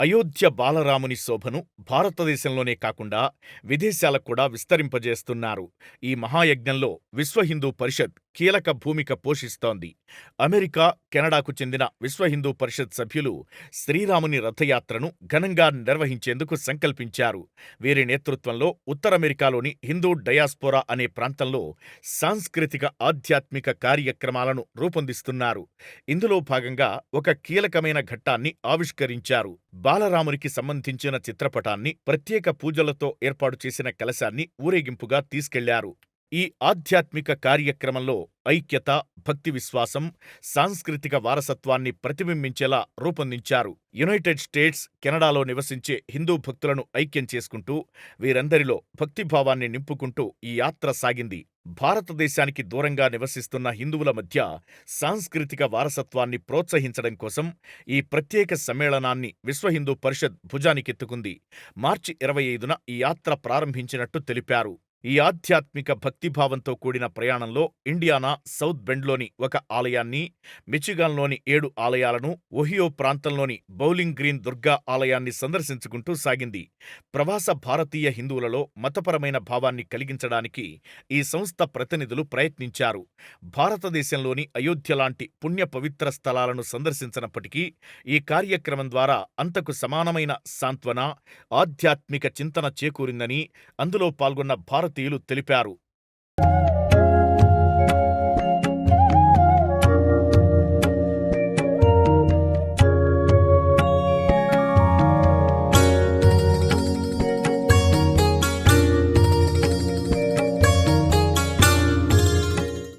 అయోధ్య బాలరాముని శోభను భారతదేశంలోనే కాకుండా విదేశాలకు కూడా విస్తరింపజేస్తున్నారు. ఈ మహాయజ్ఞంలో విశ్వ హిందూ పరిషత్ కీలక భూమిక పోషిస్తోంది. అమెరికా, కెనడాకు చెందిన విశ్వ హిందూ పరిషత్ సభ్యులు శ్రీరాముని రథయాత్రను ఘనంగా నిర్వహించేందుకు సంకల్పించారు. వీరి నేతృత్వంలో ఉత్తరమెరికాలోని హిందూ డయాస్పోరా అనే ప్రాంతంలో సాంస్కృతిక, ఆధ్యాత్మిక కార్యక్రమాలను రూపొందిస్తున్నారు. ఇందులో భాగంగా ఒక కీలకమైన ఘట్టాన్ని ఆవిష్కరించారు. బాలరామునికి సంబంధించిన చిత్రపటాన్ని ప్రత్యేక పూజలతో ఏర్పాటు చేసిన కలశాన్ని ఊరేగింపుగా తీసుకెళ్ళారు. ఈ ఆధ్యాత్మిక కార్యక్రమంలో ఐక్యత, భక్తి విశ్వాసం, సాంస్కృతిక వారసత్వాన్ని ప్రతిబింబించేలా రూపొందించారు. యునైటెడ్ స్టేట్స్, కెనడాలో నివసించే హిందూ భక్తులను ఐక్యం చేసుకుంటూ, వీరందరిలో భక్తిభావాన్ని నింపుకుంటూ ఈ యాత్ర సాగింది. భారతదేశానికి దూరంగా నివసిస్తున్న హిందువుల మధ్య సాంస్కృతిక వారసత్వాన్ని ప్రోత్సహించడం కోసం ఈ ప్రత్యేక సమ్మేళనాన్ని విశ్వ హిందూ పరిషత్ భుజానికెత్తుకుంది. మార్చి ఇరవై ఐదున ఈ యాత్ర ప్రారంభించినట్టు తెలిపారు. ఈ ఆధ్యాత్మిక భక్తిభావంతో కూడిన ప్రయాణంలో ఇండియానా సౌత్ బెండ్లోని ఒక ఆలయాన్ని, మిచిగాన్లోని ఏడు ఆలయాలను, ఒహియో ప్రాంతంలోని బౌలింగ్ గ్రీన్ దుర్గా ఆలయాన్ని సందర్శించుకుంటూ సాగింది. ప్రవాస భారతీయ హిందువులలో మతపరమైన భావాన్ని కలిగించడానికి ఈ సంస్థ ప్రతినిధులు ప్రయత్నించారు. భారతదేశంలోని అయోధ్య లాంటి పుణ్య పవిత్ర స్థలాలను సందర్శించినప్పటికీ ఈ కార్యక్రమం ద్వారా అంతకు సమానమైన సాంత్వన, ఆధ్యాత్మిక చింతన చేకూరిందని అందులో పాల్గొన్న భారతీయులు తెలిపారు.